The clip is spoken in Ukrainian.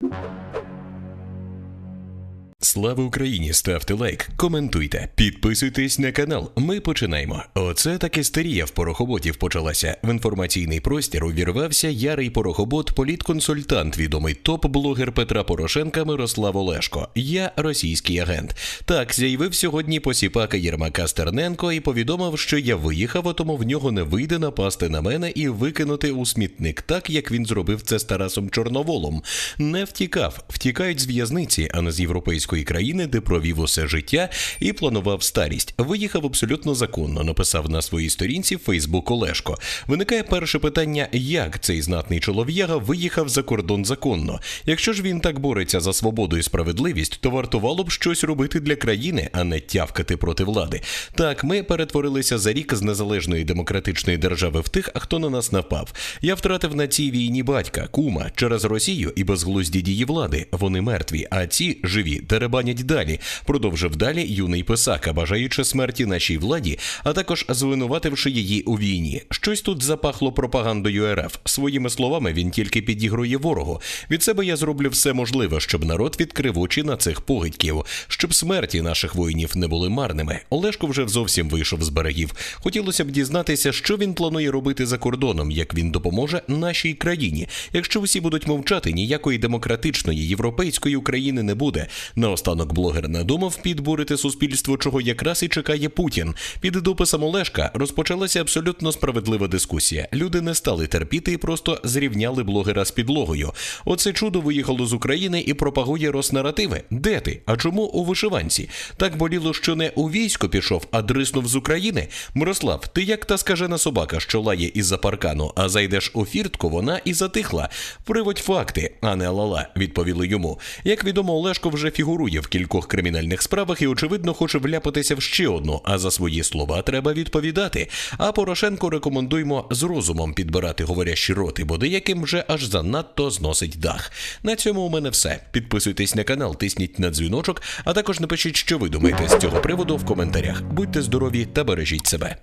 you Слава Україні! Ставте лайк, коментуйте, підписуйтесь на канал. Ми починаємо. Оце так істерія в порохоботів почалася. В інформаційний простір увірвався ярий порохобот, політконсультант, відомий топ-блогер Петра Порошенка Мирослав Олешко. Я російський агент. Так заявив сьогодні посіпака Єрмака Стерненко і повідомив, що я виїхав, а тому в нього не вийде напасти на мене і викинути у смітник, так як він зробив це з Тарасом Чорноволом. Не втікав, втікають з в'язниці, а не з європейської країни, де провів усе життя і планував старість. Виїхав абсолютно законно. Написав на своїй сторінці Фейсбук Олешко. Виникає перше питання: як цей знатний чолов'яга виїхав за кордон законно? Якщо ж він так бореться за свободу і справедливість, то вартувало б щось робити для країни, а не тявкати проти влади. Так, ми перетворилися за рік з незалежної демократичної держави в тих, хто на нас напав. Я втратив на цій війні батька, кума через Росію і безглузді дії влади. Вони мертві, а ці живі деребанять далі. Продовжив далі юний писака, бажаючи смерті нашій владі, а також звинувативши її у війні. Щось тут запахло пропагандою РФ. Своїми словами він тільки підігрує ворогу. Від себе я зроблю все можливе, щоб народ відкрив очі на цих погидьків, щоб смерті наших воїнів не були марними. Олешко вже зовсім вийшов з берегів. Хотілося б дізнатися, що він планує робити за кордоном, як він допоможе нашій країні. Якщо всі будуть мовчати, ніякої демократичної європейської України не буде. Наостанок блогер надумав підбурити суспільство, чого якраз і чекає Путін. Під дописом Олешка розпочалася абсолютно справедлива дискусія. Люди не стали терпіти і просто зрівняли блогера з підлогою. Оце чудо виїхало з України і пропагує рознаративи. Де ти? А чому у вишиванці? Так боліло, що не у військо пішов, а дриснув з України. Мирослав, ти як та скажена собака, що лає із-за паркану, а зайдеш у фіртку, вона і затихла. Приводь факти, а не лала, відповіли йому. Як відомо, Олешко вже фігурує в кількох кримінальних справах і, очевидно, хоче вляпатися в ще одну. А за свої слова треба відповідати. А Порошенко рекомендуємо з розумом підбирати говорящі роти, бо деяким вже аж занадто зносить дах. На цьому у мене все. Підписуйтесь на канал, тисніть на дзвіночок, а також напишіть, що ви думаєте з цього приводу в коментарях. Будьте здорові та бережіть себе.